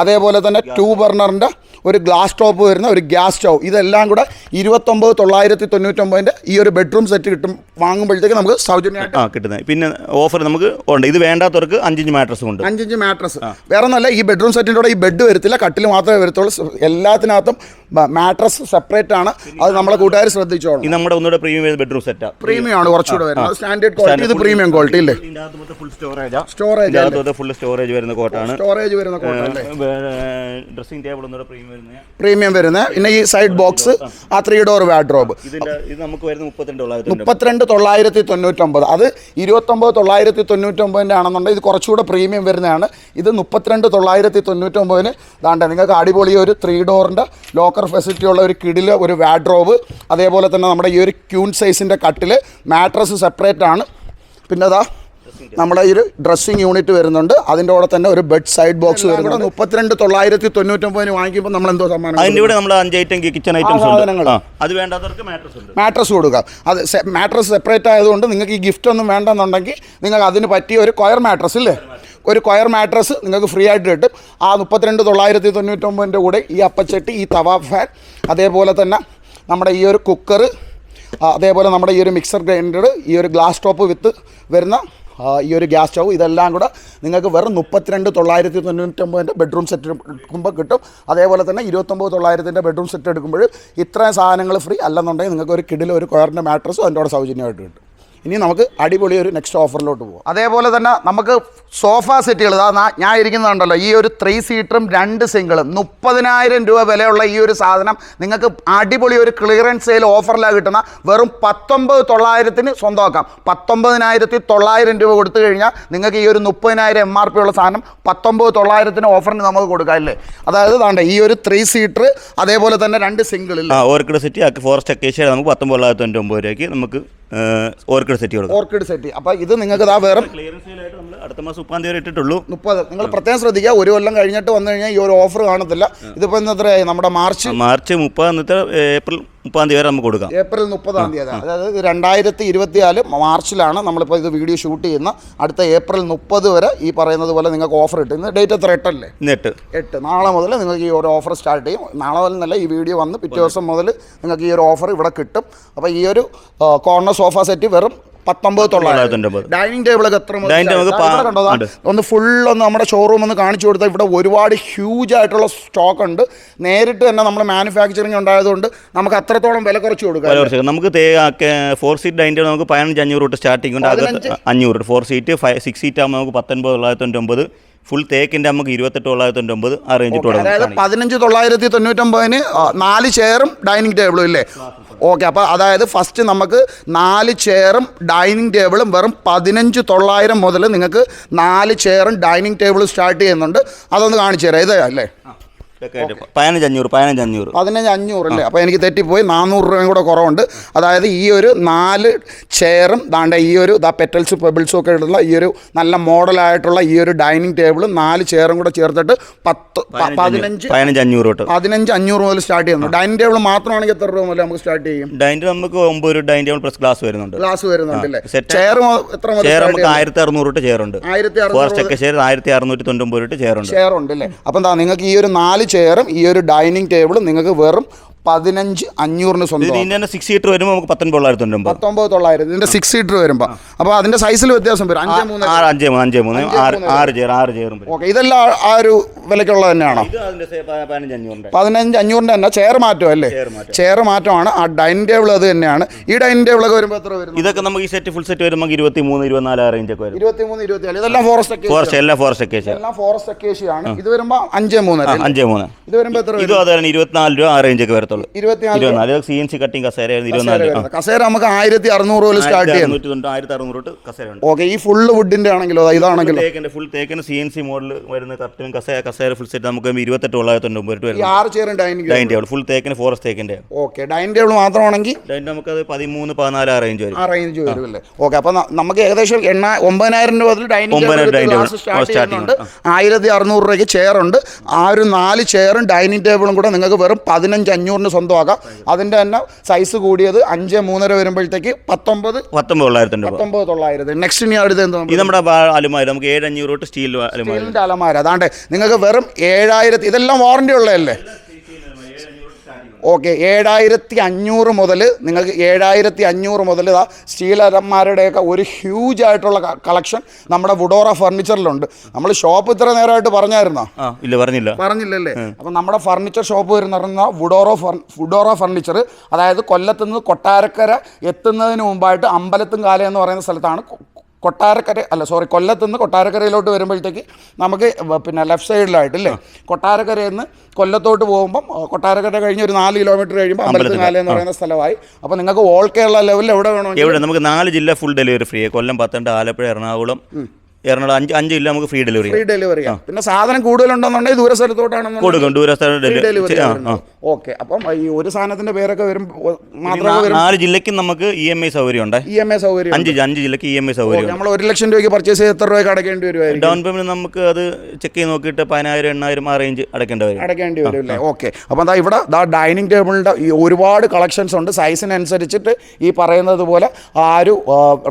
അതേപോലെ തന്നെ ടൂ ബർണറിന്റെ ഒരു ഗ്ലാസ് ടോപ്പ് വരുന്ന ഒരു ഗ്യാസ് സ്റ്റൗ. ഇതെല്ലാം കൂടെ ഇരുപത്തൊമ്പത് തൊള്ളായിരത്തി തൊണ്ണൂറ്റൊമ്പതിന്റെ ഈ ഒരു ബെഡ്റൂം സെറ്റ് കിട്ടും വാങ്ങുമ്പോഴത്തേക്ക് നമുക്ക് സൗജന്യമായിട്ട് ആ കിട്ടുന്നത്. പിന്നെ ഓഫർ നമുക്ക് ഉണ്ട്. ഇത് വേണ്ടാത്തവർക്ക് അഞ്ചിഞ്ച് മാട്രസ് ഉണ്ട്. അഞ്ചിഞ്ച് മാട്രസ്. വേറെ ഒന്നല്ല ഈ ബെഡ്റൂം സെറ്റിന്റെ കൂടെ ഈ ബെഡ് വരത്തില്ല കട്ടിൽ മാത്രമേ വരത്തുള്ളൂ. എല്ലാത്തിനകത്തും മാട്രസ് സെപ്പറേറ്റ് ആണ്. അത് നമ്മളെ കൂട്ടുകാർ ശ്രദ്ധിച്ചോളൂ ഇത് നമ്മുടെ ഒന്നുകൂടെ പ്രീമിയം ബെഡ്റൂം സെറ്റാണ് പ്രീമിയം ആണ് കുറച്ചുകൂടെ വരുന്നത്. സ്റ്റാൻഡേർഡ് ക്വാളിറ്റി ഇത് പ്രീമിയം ക്വാളിറ്റി ഇല്ലേ സ്റ്റോറേജാ ഫുൾ സ്റ്റോറേജ് വരുന്ന കോട്ടാണ് സ്റ്റോറേജ് വരുന്ന ഡ്രസ്സിംഗ് ടേബിൾ ഒന്നുകൂടെ പ്രീമിയം പ്രീമിയം വരുന്നത് പിന്നെ ഈ സൈഡ് ബോക്സ് ആ. ത്രീ ഡോർ വാഡ്രോബ് മുപ്പത്തിരണ്ട് തൊള്ളായിരത്തി തൊണ്ണൂറ്റൊമ്പത്. അത് ഇരുപത്തൊമ്പത് തൊള്ളായിരത്തി തൊണ്ണൂറ്റൊമ്പതിന്റെ ആണെന്നുണ്ടെങ്കിൽ ഇത് കുറച്ചുകൂടെ പ്രീമിയം വരുന്നതാണ്. ഇത് മുപ്പത്തിരണ്ട് തൊള്ളായിരത്തി തൊണ്ണൂറ്റൊമ്പതിന് ദാണ്ട നിങ്ങൾക്ക് അടിപൊളി ഒരു ത്രീ ഡോറിന്റെ ലോക്കർ ഫെസിലിറ്റി ഉള്ള ഒരു കിടിൽ ഒരു വാഡ്രോബ് അതേപോലെ തന്നെ നമ്മുടെ ഈ ഒരു ക്യൂൺ സൈസിന്റെ കട്ടിൽ മാട്രസ് സെപ്പറേറ്റ് ആണ്. പിന്നെ അതാ നമ്മുടെ ഈ ഒരു ഡ്രസ്സിങ് യൂണിറ്റ് വരുന്നുണ്ട്. അതിന്റെ കൂടെ തന്നെ ഒരു ബെഡ് സൈഡ് ബോക്സ് വരുന്നുണ്ട്. മുപ്പത്തിരണ്ട് തൊള്ളായിരത്തി തൊണ്ണൂറ്റൊമ്പതിന് വാങ്ങിക്കുമ്പോൾ നമ്മൾ എന്തോ സമ്മാനം അതിന്റെ കൂടെ നമ്മൾ അഞ്ച് ഐറ്റം കിച്ചൺ ഐറ്റംസ് സാധനങ്ങൾ. ഉണ്ട്. ആ അത് വേണ്ടാത്തവർക്ക് മാട്രസ് മാട്രസ് കൊടുക്കാം അത് മാട്രസ് സെപ്പറേറ്റ് ആയതുകൊണ്ട് നിങ്ങൾക്ക് ഈ ഗിഫ്റ്റ് ഒന്നും വേണ്ടെന്നുണ്ടെങ്കിൽ നിങ്ങൾക്ക് അതിന് പറ്റിയ ഒരു കൊയർ മാട്രസ് ഇല്ലേ? ഒരു കൊയർ മാട്രസ് നിങ്ങൾക്ക് ഫ്രീ ആയിട്ട് കിട്ടും. ആ മുപ്പത്തിരണ്ട് തൊള്ളായിരത്തി തൊണ്ണൂറ്റൊമ്പതിന്റെ കൂടെ ഈ അപ്പച്ചട്ടി ഈ തവാ ഫാൻ അതേപോലെ തന്നെ നമ്മുടെ ഈ ഒരു കുക്കർ അതേപോലെ നമ്മുടെ ഈ ഒരു മിക്സർ ഗ്രൈൻഡർ ഈ ഒരു ഗ്ലാസ് ടോപ്പ് വിത്ത് വരുന്ന ഈ ഒരു ഗ്യാസ് സ്റ്റൗ ഇതെല്ലാം കൂടെ നിങ്ങൾക്ക് വെറും മുപ്പത്തിരണ്ട് തൊള്ളായിരത്തി തൊണ്ണൂറ്റൊമ്പതിന്റെ ബെഡ്റൂം സെറ്റ് എടുക്കുമ്പോൾ കിട്ടും. അതേപോലെ തന്നെ ഇരുപത്തൊമ്പത് തൊള്ളായിരത്തിന്റെ ബെഡ്റൂം സെറ്റ് എടുക്കുമ്പോഴും ഇത്രയും സാധനങ്ങൾ ഫ്രീ അല്ലെന്നുണ്ടെങ്കിൽ നിങ്ങൾക്ക് ഒരു കിടിൽ ഒരു കൊയറിന്റെ മാട്രസും അതിന്റെ കൂടെ സൗജന്യമായിട്ട് കിട്ടും. ഇനി നമുക്ക് അടിപൊളി ഒരു നെക്സ്റ്റ് ഓഫറിലോട്ട് പോകാം അതേപോലെ തന്നെ നമുക്ക് സോഫ സെറ്റുകൾ ഇതാ ഞാൻ ഇരിക്കുന്നുണ്ടല്ലോ ഈ ഒരു ത്രീ സീറ്ററും രണ്ട് സിംഗിളും മുപ്പതിനായിരം രൂപ വിലയുള്ള ഈ ഒരു സാധനം നിങ്ങൾക്ക് അടിപൊളി ഒരു ക്ലിയറൻസ് സെയിൽ ഓഫറിലാണ് കിട്ടുന്ന വെറും പത്തൊമ്പത് തൊള്ളായിരത്തിന് സ്വന്തമാക്കാം. പത്തൊമ്പതിനായിരത്തി തൊള്ളായിരം രൂപ കൊടുത്തു കഴിഞ്ഞാൽ നിങ്ങൾക്ക് ഈ ഒരു മുപ്പതിനായിരം എം ആർ പി ഉള്ള സാധനം പത്തൊമ്പത് തൊള്ളായിരത്തിന് ഓഫറിന് നമുക്ക് കൊടുക്കാം അല്ലേ? അതായത് താണ്ട ഈ ഒരു ത്രീ സീറ്റർ അതേപോലെ തന്നെ രണ്ട് സിംഗിളിൽ ആ ഓർക്കിഡ് സിറ്റി ഫോറസ്റ്റ് അക്കേഷ്യ നമുക്ക് പത്തൊമ്പത് തൊള്ളായിരത്തി തൊണ്ണൂറ്റി ഒമ്പത് രൂപയ്ക്ക് നമുക്ക് ഓർക്കിഡ് സെറ്റ് കൊടുക്കാം ഓർക്കിഡ് സെറ്റ് അപ്പോൾ ഇത് നിങ്ങൾക്ക് ഇതാ വേറെ അടുത്ത മാസം മുപ്പാം തീയതി വരെ ഇട്ടിട്ടുള്ളൂ. മുപ്പത്. നിങ്ങൾ പ്രത്യേകം ശ്രദ്ധിക്കുക ഒരു കൊല്ലം കഴിഞ്ഞിട്ട് വന്നു കഴിഞ്ഞാൽ ഈ ഒരു ഓഫർ കാണത്തില്ല. ഇതിപ്പോൾ ഇന്ന് എത്രയായി? നമ്മുടെ മാർച്ച് മാർച്ച് മുപ്പത് എന്നിട്ട് ഏപ്രിൽ മുപ്പതാം തീയതി വരെ നമുക്ക് കൊടുക്കാം. ഏപ്രിൽ മുപ്പതാം തീയതി അതായത് രണ്ടായിരത്തി ഇരുപത്തിനാല് മാർച്ചിലാണ് നമ്മളിപ്പോൾ ഇത് വീഡിയോ ഷൂട്ട് ചെയ്യുന്ന അടുത്ത ഏപ്രിൽ മുപ്പത് വരെ ഈ പറയുന്നത് പോലെ നിങ്ങൾക്ക് ഓഫർ ഇട്ട്. ഇന്ന് ഡേറ്റ് എത്ര? എട്ടല്ലേ? എട്ട്. എട്ട്. നാളെ മുതൽ നിങ്ങൾക്ക് ഈ ഒരു ഓഫർ സ്റ്റാർട്ട് ചെയ്യും. നാളെ മുതൽ നല്ല ഈ വീഡിയോ വന്ന് പിറ്റേ ദിവസം മുതൽ നിങ്ങൾക്ക് ഈ ഒരു ഓഫർ ഇവിടെ കിട്ടും. അപ്പോൾ ഈ ഒരു കോർണർ സോഫ സെറ്റ് വെറും പത്തൊമ്പത് തൊള്ളായിരത്തി ഡൈനിങ് ടേബിളൊക്കെ എത്ര കണ്ടോ? ഒന്ന് ഫുൾ ഒന്ന് നമ്മുടെ ഷോറൂം ഒന്ന് കാണിച്ചു കൊടുത്താൽ ഇവിടെ ഒരുപാട് ഹ്യൂജ് ആയിട്ടുള്ള സ്റ്റോക്ക് ഉണ്ട്. നേരിട്ട് തന്നെ നമ്മൾ മാനുഫാക്ചറിങ് ഉണ്ടായതുകൊണ്ട് നമുക്ക് അത്രത്തോളം വില കുറച്ച് കൊടുക്കാം നമുക്ക് ഫോർ സീറ്റ് ഡൈനിങ് ടേബിൾ നമുക്ക് പതിനഞ്ച് അഞ്ഞൂറ് തൊട്ട് സ്റ്റാർട്ടിംഗ് ഉണ്ട്. അഞ്ഞൂറ് four seat five six seat ആകുമ്പോൾ നമുക്ക് പത്തൊൻപത് തൊള്ളായിരത്തി തൊണ്ണൂറ്റൊമ്പത്. ഫുൾ തേക്കിന്റെ നമുക്ക് ഇരുപത്തെട്ട് തൊള്ളായിരത്തി തൊണ്ണൂറ്റൊമ്പത് ആ റേഞ്ച് അതായത് പതിനഞ്ച് തൊള്ളായിരത്തി തൊണ്ണൂറ്റൊമ്പതിന് നാല് ചെയറും ഡൈനിങ് ടേബിളും ഇല്ലേ? ഓക്കെ അപ്പോൾ അതായത് ഫസ്റ്റ് നമുക്ക് നാല് ചെയറും ഡൈനിങ് ടേബിളും വെറും പതിനഞ്ച് തൊള്ളായിരം മുതൽ നിങ്ങൾക്ക് നാല് ചെയറും ഡൈനിങ് ടേബിളും സ്റ്റാർട്ട് ചെയ്യുന്നുണ്ട്. അതൊന്ന് കാണിച്ചു തരാം. ഇത് അല്ലേ? പതിനഞ്ച് അഞ്ഞൂറ് പതിനഞ്ച് അഞ്ഞൂറ്. പതിനഞ്ച് അഞ്ഞൂറ് അല്ലേ? അപ്പോൾ എനിക്ക് തെറ്റിപ്പോയി. നാനൂറ് രൂപയും കൂടെ കുറവുണ്ട്. അതായത് ഈ ഒരു നാല് ചെയറും ദാണ്ട ഈ ഒരു ദാ പെറ്റൽസ് പെബിൾസും ഒക്കെ ഇടുന്ന ഈ ഒരു നല്ല മോഡലായിട്ടുള്ള ഈ ഒരു ഡൈനിങ് ടേബിളും നാല് ചെയറും കൂടെ ചേർത്തിട്ട് പത്ത് പതിനഞ്ച് പതിനഞ്ച് അഞ്ഞൂറ് തൊട്ട്. പതിനഞ്ച് അഞ്ഞൂറ് മുതൽ സ്റ്റാർട്ട് ചെയ്യുന്നു. ഡൈനിങ് ടേബിൾ മാത്രമാണെങ്കിൽ എത്ര രൂപ മുതൽ നമുക്ക് സ്റ്റാർട്ട് ചെയ്യും? ഡൈനിങ് നമുക്ക് ഒമ്പത് ഒരു ഡൈനിങ് ടേബിൾ പ്ലസ് ഗ്ലാസ് വരുന്നുണ്ട്. ഗ്ലാസ് വരുന്നുണ്ട് അല്ലേ? ചെയർ എത്ര ചെയർ നമുക്ക് ആയിരത്തി അറുന്നൂറ് തൊട്ട് ചെയറുണ്ട്? ആയിരത്തി അറുന്നൂറ് ചെയർ ആയിരത്തി അറുന്നൂറ്റി തൊണ്ണൂറ്റൊമ്പത് തൊട്ട് ചെയറുണ്ട്. ചെയർ ഉണ്ട് അല്ലേ? അപ്പം എന്താ നിങ്ങൾക്ക് ഈ ഒരു നാല് ചെയറും ഈ ഒരു ഡൈനിങ് ടേബിളും നിങ്ങൾക്ക് വെറും പതിനഞ്ച് അഞ്ഞൂറിന് സ്വന്തം സിക്സ് സീറ്റർ വരുമ്പോൾ നമുക്ക് പത്തൊൻപത് പത്തൊമ്പത് തൊള്ളായിരം ഇതിന്റെ സിക്സ് സീറ്റർ വരുമ്പോൾ അപ്പോൾ അതിന്റെ സൈസിൽ വ്യത്യാസം വരും. അഞ്ച് മൂന്ന് അഞ്ച് അഞ്ച് മൂന്ന് ആറ് ചെയർ ആറ് ചെയറും ഓക്കെ ഇതെല്ലാം ആ- ഒരു വിലയ്ക്കുള്ള തന്നെയാണോ? പതിനഞ്ച് അഞ്ഞൂറിന്റെ തന്നെ. ചെയർ മാറ്റം അല്ലേ? ചെയർ മാറ്റമാണ്. ആ ഡൈനിങ് ടേബിൾ അത് തന്നെയാണ്. ഈ ഡൈനിങ് ടേബിൾ ഒക്കെ വരുമ്പോൾ എത്ര വരും ഇതൊക്കെ നമുക്ക് ഈ സെറ്റ് ഫുൾ സെറ്റ് വരുമ്പോൾ ഇരുപത്തി മൂന്ന് ഇരുപത്തിനാല് റേഞ്ച് ഒക്കെ വരും. ഇരുപത്തി ഇരുപത്തിനാല്. ഇതെല്ലാം ഫോറസ്റ്റ് ഫോറസ്റ്റ് എല്ലാം ഫോറസ്റ്റ് ഒക്കെ ചെയർ എല്ലാം ഫോറസ്റ്റ് അക്കേഷ്യാണ് ഇത് വരുമ്പോൾ അഞ്ച് മൂന്ന്? അഞ്ച് മൂന്ന്. ഇത് വരുമ്പോൾ എത്ര ഇത് ഇതും അത് തന്നെ ഇരുപത്തിനാല് രൂപ ആ റേഞ്ച് ഒക്കെ വരത്തുള്ളൂ ഇരുപത്തിനാല് ഇരുപത്തിനാല്. സി എൻ സി കട്ടിങ് കസേര ഇരുപത്തിനാല്. കസേര നമുക്ക് ആയിരത്തി അറുന്നൂറ് മുതൽ സ്റ്റാർട്ട് ചെയ്യാം ആയിരത്തി അറുന്നൂറ് തൊട്ട് കസേര ഉണ്ട്. ഓക്കെ ഈ ഫുൾ വുഡിന്റെ ആണെങ്കിലോ ഇതാണെങ്കിലും? തേക്കിന്റെ ഫുൾ തേക്കിന് സി എൻ സി മോഡൽ വരുന്ന കട്ടിങ് കസേര കസേര ഫുൾ സെറ്റ് നമുക്ക് ഇരുപത്തെട്ട് തൊള്ളായിരത്തി തൊണ്ണൂറ് രൂപ ആറ് chair dining dining table full തേക്കിന് forest തേക്കിന്റെ. ഓക്കെ ഡൈനിങ് ടേബിൾ മാത്രമാണെങ്കിൽ? ഡൈനിങ് അത് പതിമൂന്ന് പതിനാല് ആ റേഞ്ച് വരും. ആ റേഞ്ച് വരും അല്ലേ ഓക്കെ അപ്പൊ നമുക്ക് ഏകദേശം എണ്ണ ഒമ്പതിനായിരം രൂപ മുതൽ ഡൈനിങ് ഒമ്പതിനായിരം ടേബിൾ. സ്റ്റാർട്ട് ചെയ്യുന്നുണ്ട്. ആയിരത്തി അറുന്നൂറ് രൂപയ്ക്ക് ചെയർ ഉണ്ട്. ആ ഒരു നാല് ചെയറും ഡൈനിങ് ടേബിളും കൂടെ നിങ്ങൾക്ക് വെറും പതിനഞ്ച് അഞ്ഞൂറിന് സ്വന്തമാക്കാം. അതിന്റെ തന്നെ സൈസ് കൂടിയത് അഞ്ച് മൂന്നര വരുമ്പോഴത്തേക്ക് പത്തൊമ്പത് പത്തൊമ്പത് തൊള്ളായിരത്തി പത്തൊമ്പത് തൊള്ളായിരത്തി. നെക്സ്റ്റ് ഇനി അടുത്ത് എന്താ ഇത് നമ്മുടെ അലമാര. നമുക്ക് ഏഴ് അഞ്ഞൂറ് തൊട്ട് സ്റ്റീലിന്റെ അലമാര. അതാണ്ട് നിങ്ങൾക്ക് വെറും ഏഴായിരത്തി ഇതെല്ലാം വാറണ്ടി ഉള്ളതല്ലേ? ഓക്കെ ഏഴായിരത്തി അഞ്ഞൂറ് മുതൽ നിങ്ങൾക്ക് ഏഴായിരത്തി അഞ്ഞൂറ് മുതൽ ഇതാ സ്റ്റീലരന്മാരുടെയൊക്കെ ഒരു ഹ്യൂജ് ആയിട്ടുള്ള കളക്ഷൻ നമ്മുടെ വുഡോറ ഫർണിച്ചറിലുണ്ട് നമ്മൾ ഷോപ്പ് ഇത്ര നേരമായിട്ട് പറഞ്ഞായിരുന്നോ? ഇല്ല പറഞ്ഞില്ല. പറഞ്ഞില്ലല്ലേ? അപ്പം നമ്മുടെ ഫർണിച്ചർ ഷോപ്പ് വരുന്ന പറഞ്ഞാൽ വുഡോറോ ഫർ വുഡോറോ ഫർണിച്ചർ അതായത് കൊല്ലത്ത് നിന്ന് കൊട്ടാരക്കര എത്തുന്നതിന് മുമ്പായിട്ട് അമ്പലത്തും കാല എന്ന് പറയുന്ന സ്ഥലത്താണ് കൊട്ടാരക്കര അല്ല സോറി കൊല്ലത്തു നിന്ന് കൊട്ടാരക്കരയിലോട്ട് വരുമ്പോഴത്തേക്ക് നമുക്ക് പിന്നെ ലെഫ്റ്റ് സൈഡിലായിട്ട് ഇല്ലേ കൊട്ടാരക്കരയിൽ നിന്ന് കൊല്ലത്തോട്ട് പോകുമ്പം കൊട്ടാരക്കര കഴിഞ്ഞ് ഒരു നാല് കിലോമീറ്റർ കഴിയുമ്പോൾ അമ്പലത്തും കാല എന്ന് പറയുന്ന സ്ഥലമായി. അപ്പോൾ നിങ്ങൾക്ക് ഓൾ കേരള ലെവലിൽ എവിടെ വേണോ എവിടെ? നമുക്ക് നാല് ജില്ല full delivery free Kollam Pathanamthitta Alappuzha Ernakulam Ernakulam അഞ്ച് അഞ്ച് ജില്ല നമുക്ക് ഫ്രീ ഡെലിവറി ഫ്രീ ഡെലിവറി പിന്നെ സാധനം കൂടുതലുണ്ടെന്നുണ്ടെങ്കിൽ ദൂര സ്ഥലത്തോട്ടാണെന്നുണ്ടെങ്കിൽ കൊടുക്കും. ദൂരസ്ഥല ഡെലിവറി ഡെലിവറി ആ ആ. ഓക്കെ. അപ്പം ഈ ഒരു സാധനത്തിന്റെ പേരൊക്കെ വരും മാത്രമേ വരും നാല് ജില്ലയ്ക്ക് നമുക്ക് ഇ എം ഐ സൗകര്യം ഉണ്ട് ഇ എം ഐ സൗകര്യം അഞ്ച് അഞ്ച് ജില്ലയ്ക്ക് ഇ എം ഐ സൗകര്യം നമ്മൾ ഒരു ലക്ഷം രൂപയ്ക്ക് പർച്ചേസ് ചെയ്ത് എത്ര രൂപയ്ക്ക് അടക്കേണ്ടി വരുമായിരിക്കും ഡൗൺ പേയ്മെന്റ് നമുക്ക് അത് ചെക്ക് ചെയ്ത് നോക്കിയിട്ട് പതിനായിരം എണ്ണായിരം ആ റേഞ്ച് അടക്കേണ്ടി വരും. അടക്കേണ്ടി വരും അല്ലേ ഓക്കെ. അപ്പം എന്താ ഇവിടെ ദാ ഡൈനിങ് ടേബിളിന്റെ ഈ ഒരുപാട് കളക്ഷൻസ് ഉണ്ട്. സൈസിനനുസരിച്ചിട്ട് ഈ പറയുന്നത് പോലെ ആ ഒരു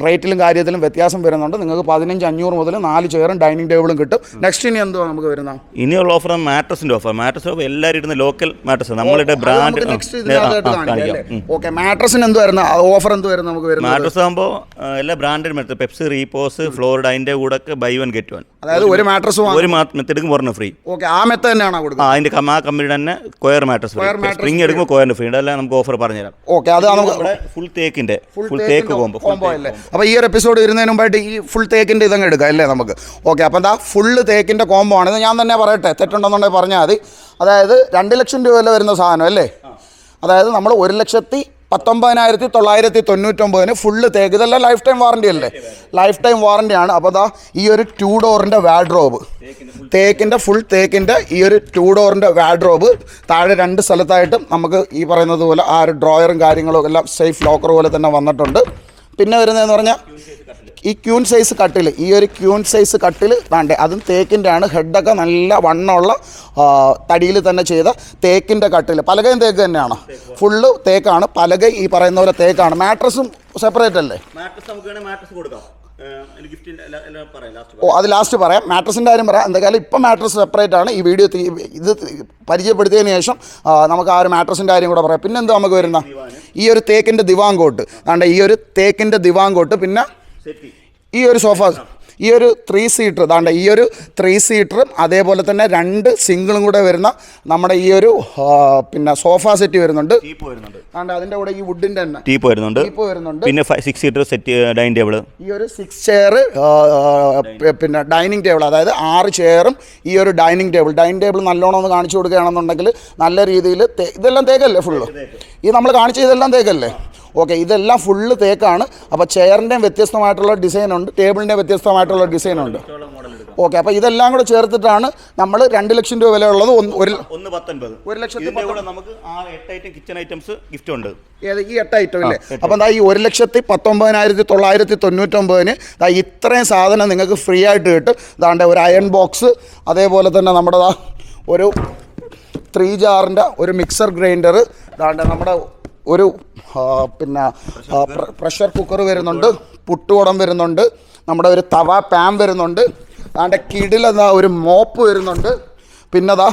റേറ്റിലും കാര്യത്തിലും വ്യത്യാസം വരുന്നുണ്ട്. നിങ്ങൾക്ക് പതിനഞ്ച് അഞ്ഞൂറ് മുതൽ നാല് ചെയറും ഡൈനിങ് ടേബിളും കിട്ടും. നെക്സ്റ്റ് ഇനി എന്തുവാ നമുക്ക് വരുന്ന ഇനിയുള്ള ഓഫർ മാട്രസിന്റെ ഓഫർ മാട്രസ് എല്ലാവരും ഇടുന്ന ലോക്കൽ മാട്രസ് നമ്മളുടെ ബ്രാൻഡ് ഓക്കെ മാട്രസിന് എന്ത് വരുന്ന ഓഫർ എന്ത് വരുന്ന നമുക്ക് വരുന്നത്? മാട്രസ് ആകുമ്പോൾ എല്ലാ ബ്രാൻഡഡ് മെത്തഡ് പെപ്സി റീപോസ് ഫ്ലോറിഡ അതിന്റെ കൂടെ ഒക്കെ ബൈ വൺ ഗെറ്റ് വൺ അതായത് ഒരു മാട്രസ് ഒരു മെത്തഡ് പുറമെ ഫ്രീ ഓക്കെ ആ മെത്ത തന്നെയാണോ ആ കൊടുക്കുന്നത് അതിന്റെ ആ കമ്പനിയുടെ തന്നെ കൊയർ മാട്രസ് സ്പ്രിംഗ് എടുക്കുമ്പോൾ കൊയറിന് ഫ്രീ അല്ല നമുക്ക് ഓഫർ പറഞ്ഞുതരാം. ഓക്കെ അത് നമുക്ക് ഫുൾ തേക്കിന്റെ ഫുൾ തേക്ക് കോമ്പോ കോംബോ അല്ലേ? അപ്പോൾ ഈ ഒരു എപ്പിസോഡ് വരുന്നതിന് മുമ്പായിട്ട് ഈ ഫുൾ തേക്കിന്റെ ഇതങ്ങ് എടുക്കാം അല്ലേ നമുക്ക്? ഓക്കെ അപ്പോൾ എന്താ ഫുള്ള് തേക്കിന്റെ കോംബോ ആണ്. ഇത് ഞാൻ തന്നെ പറയട്ടെ. തെറ്റുണ്ടെന്നുണ്ടെങ്കിൽ പറഞ്ഞാൽ മതി. അതായത് രണ്ട് ലക്ഷം രൂപ വില വരുന്ന സാധനം അല്ലേ? അതായത് നമ്മൾ ഒരു ലക്ഷത്തി പത്തൊമ്പതിനായിരത്തി തൊള്ളായിരത്തി തൊണ്ണൂറ്റൊമ്പതിന് ഫുള്ള് തേക്ക്. ഇതെല്ലാം ലൈഫ് ടൈം വാറണ്ടി അല്ലേ? ലൈഫ് ടൈം വാറണ്ടിയാണ് അപ്പോൾ ദാ ഈ ഒരു ടു ഡോറിന്റെ വാഡ്രോബ് തേക്കിന്റെ ഫുൾ തേക്കിന്റെ ഈ ഒരു ടു ഡോറിന്റെ വാഡ്രോബ് താഴെ രണ്ട് സ്ഥലത്തായിട്ടും നമുക്ക് ഈ പറയുന്നത് പോലെ ആ ഒരു ഡ്രോയറും കാര്യങ്ങളും എല്ലാം സേഫ് ലോക്കർ പോലെ തന്നെ വന്നിട്ടുണ്ട്. പിന്നെ വരുന്നതെന്ന് പറഞ്ഞാൽ ഈ ക്യൂൺ സൈസ് കട്ടിൽ ഈ ഒരു ക്യൂൺ സൈസ് കട്ടിൽ വേണ്ടേ അതും തേക്കിന്റെ ആണ് ഹെഡൊക്കെ നല്ല വണ്ണമുള്ള തടിയിൽ തന്നെ ചെയ്ത തേക്കിന്റെ കട്ടിൽ. പലകയും തേക്ക് തന്നെയാണ്. ഫുള്ള് തേക്കാണ്. പലക ഈ പറയുന്ന പോലെ തേക്കാണ്. മാട്രസും സെപ്പറേറ്റ് അല്ലേ? ഓ അത് ലാസ്റ്റ് പറയാം. മാട്രസിന്റെ കാര്യം പറയാം. എന്തായാലും ഇപ്പം മാട്രസ് സെപ്പറേറ്റ് ആണ്. ഈ വീഡിയോ ഇത് പരിചയപ്പെടുത്തിയതിന് ശേഷം നമുക്ക് ആ ഒരു മാട്രസിന്റെ കാര്യം കൂടെ പറയാം. പിന്നെ എന്താ നമുക്ക് വരുന്ന ഈ ഒരു തേക്കിന്റെ ദിവാങ്കോട്ട്. അതുകൊണ്ട് ഈ ഒരു തേക്കിന്റെ ദിവാങ്കോട്ട്. പിന്നെ ഈ ഒരു സോഫ ഈ ഒരു ത്രീ സീറ്റർ അതാണ്ട് ഈ ഒരു ത്രീ സീറ്ററും അതേപോലെ തന്നെ രണ്ട് സിംഗിളും കൂടെ വരുന്ന നമ്മുടെ ഈ ഒരു പിന്നെ സോഫ സെറ്റ് വരുന്നുണ്ട്. ടീപ്പ് വരുന്നുണ്ട്. അതുകൊണ്ട് അതിന്റെ കൂടെ ഈ വുഡിന്റെ തന്നെ. ടീപ്പ് വരുന്നുണ്ട്. ടീപ്പ് വരുന്നുണ്ട്. പിന്നെ six seater set dining table ഈ ഒരു സിക്സ് ചെയർ പിന്നെ ഡൈനിങ് ടേബിൾ അതായത് ആറ് ചെയറും ഈ ഒരു ഡൈനിങ് ടേബിൾ ഡൈനിങ് ടേബിൾ നല്ലോണം ഒന്ന് കാണിച്ചു കൊടുക്കുകയാണെന്നുണ്ടെങ്കിൽ നല്ല രീതിയിൽ ഇതെല്ലാം തേക്കല്ലേ ഫുള്ള് ഈ നമ്മൾ കാണിച്ച ഇതെല്ലാം തേക്കല്ലേ? ഓക്കെ ഇതെല്ലാം ഫുള്ള് തേക്കാണ്. അപ്പോൾ ചെയറിന്റെയും വ്യത്യസ്തമായിട്ടുള്ള ഡിസൈൻ ഉണ്ട് ടേബിളിന്റെയും വ്യത്യസ്തമായിട്ടുള്ള ഡിസൈൻ ഉണ്ട്. ഓക്കെ അപ്പോൾ ഇതെല്ലാം കൂടെ ചേർത്തിട്ടാണ് നമ്മൾ രണ്ട് ലക്ഷം രൂപ വിലയുള്ളത് ഒന്ന് ഒരു ഒന്ന് പത്തൊൻപത്. ഒരു ലക്ഷത്തി നമുക്ക് ആ എട്ട് ഐറ്റം കിച്ചൺ ഐറ്റംസ് ഗിഫ്റ്റ് ഉണ്ട്. ഏത് ഈ എട്ട് ഐറ്റം അല്ലേ അപ്പോൾ എന്താ ഈ ഒരു ലക്ഷത്തി പത്തൊമ്പതിനായിരത്തി തൊള്ളായിരത്തി തൊണ്ണൂറ്റൊമ്പതിന് ഇത്രയും സാധനം നിങ്ങൾക്ക് ഫ്രീ ആയിട്ട് കിട്ടും. ഇതാണ്ട് ഒരു അയൺ ബോക്സ് അതേപോലെ തന്നെ നമ്മുടെ ഒരു ത്രീ ജാറിന്റെ ഒരു മിക്സർ ഗ്രൈൻഡർ ഇതാണ്ട് നമ്മുടെ ഒരു പിന്നെ പ്രഷർ കുക്കർ വരുന്നുണ്ട് പുട്ടുകുടം വരുന്നുണ്ട് നമ്മുടെ ഒരു തവ പാൻ വരുന്നുണ്ട് അതിന്റെ കിടിലെന്ന ഒരു മോപ്പ് വരുന്നുണ്ട് പിന്നെ ദാ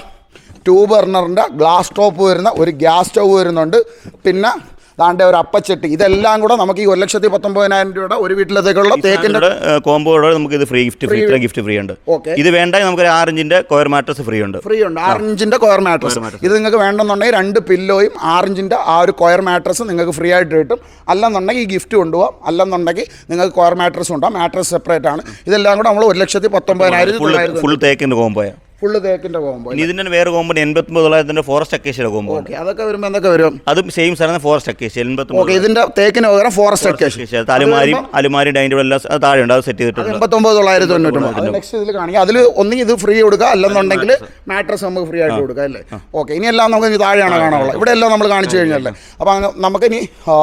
ടൂ ബർണറിന്റെ ഗ്ലാസ് ടോപ്പ് വരുന്ന ഒരു ഗ്യാസ് സ്റ്റൗ വരുന്നുണ്ട് പിന്നെ ദാണ്ടെ ഒരു അപ്പച്ചട്ടി. ഇതെല്ലാം കൂടെ നമുക്ക് ഈ ഒരു ലക്ഷത്തി പത്തൊമ്പതിനായിരം രൂപയുടെ ഒരു വീട്ടിലത്തേക്കുള്ള തേക്കിന്റെ കോമ്പോടെ നമുക്ക് ഇത് free gift free gift free ഉണ്ട്. ഓക്കെ. ഇത് വേണ്ട നമുക്ക് ഒരു ആറ് ഇഞ്ചിന്റെ കോയർ മാട്രസ് ഫ്രീ ഉണ്ട്. ഫ്രീ ഉണ്ട്. ആറിഞ്ചിന്റെ കോയർ മാട്രസ്. ഇത് നിങ്ങൾക്ക് വേണമെന്നുണ്ടെങ്കിൽ രണ്ട് പില്ലോയും ആറിഞ്ചിന്റെ ആ ഒരു കോയർ മാട്രസ് നിങ്ങൾക്ക് ഫ്രീ ആയിട്ട് കിട്ടും. അല്ലെന്നുണ്ടെങ്കിൽ ഈ ഗിഫ്റ്റ് കൊണ്ടുപോകാം. അല്ലെന്നുണ്ടെങ്കിൽ നിങ്ങൾക്ക് കോയർ മാട്രസ് ഉണ്ടാവും മാട്രസ് സെപ്പറേറ്റ് ആണ്. ഇതെല്ലാം കൂടെ നമ്മൾ ഒരു ലക്ഷത്തി പത്തൊമ്പതിനായിരം ഫുൾ തേക്കിന്റെ കോമ്പോയാ ഫുള്ള് തേക്കിന്റെ കോമ്പോ ഇനി ഇതിന്റെ വേറെ കോമ്പോ എൺപത്തൊമ്പത് തൊള്ളായിരത്തിന്റെ ഫോറസ്റ്റ് അക്കേഷ്യയുടെ കോമ്പോ ഉണ്ട്. ഓക്കെ അതൊക്കെ വരുമ്പോൾ എന്തൊക്കെ വരും? അതും സെയിം സാധനം ഫോറസ്റ്റ് അക്കേഷ്യ ഓക്കെ എൺപത്തൊമ്പത് ഇതിന്റെ തേക്കിന് പകരം ഫോറസ്റ്റ് അക്കേഷ്യ അലുമാരിയും അലുമാരി ഡൈനിങ് ടേബിൾ എല്ലാം അത് താഴെ ഉണ്ട് അത് സെറ്റ് ചെയ്തിട്ടുണ്ട് എൺപത്തൊമ്പത് തൊള്ളായിരത്തി തൊണ്ണൂറ്റൊമ്പത് നെക്സ്റ്റ് ഇതിൽ കാണിക്കുക അതിൽ ഒന്നെങ്കിൽ ഇത് ഫ്രീ കൊടുക്കുക അല്ലെന്നുണ്ടെങ്കിൽ മാട്രസ് നമുക്ക് ഫ്രീ ആയിട്ട് കൊടുക്കുക അല്ലേ? ഓക്കെ ഇനി എല്ലാം നമുക്ക് ഇനി താഴെയാണ് കാണാനുള്ളത്. ഇവിടെ എല്ലാം നമ്മൾ കാണിച്ചു കഴിഞ്ഞല്ലേ അപ്പോൾ അങ്ങനെ നമുക്കിനി ആ,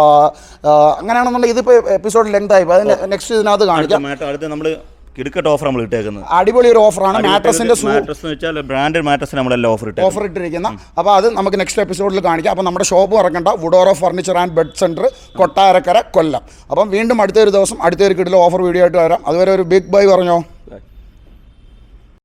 ആ, അങ്ങനെയാണെന്നുണ്ടെങ്കിൽ ഇതിപ്പോൾ എപ്പിസോഡ് ലെങ്ത് ആയി. അതിന് നെക്സ്റ്റ് ഇതിനകത്ത് കാണിക്കാം. അടുത്ത അടുത്ത് നമ്മൾ കിടുക്കട്ട് ഓഫർ നമ്മൾ ഇട്ടേക്കുന്നത്. അടിപൊളി ഒരു ഓഫറാണ് മാട്രസിന്റെ മാട്രസ് എന്ന് വെച്ചാൽ ബ്രാൻഡഡ് മാട്രസ് നമ്മളെല്ലാം ഓഫർ ഓഫർ ഇട്ടിരിക്കുന്ന. അപ്പോൾ അത് നമുക്ക് നെക്സ്റ്റ് എപ്പിസോഡിൽ കാണിക്കാം. അപ്പോൾ നമ്മുടെ shop ഇറക്കണ്ട Woodoro furniture and bed centre Kottarakkara Kollam. അപ്പം വീണ്ടും അടുത്തൊരു ദിവസം അടുത്തൊരു കിട്ടിൽ ഓഫർ വീഡിയോ ആയിട്ട് വരാം. അതുവരെ ഒരു ബിഗ് ബൈ പറഞ്ഞോ?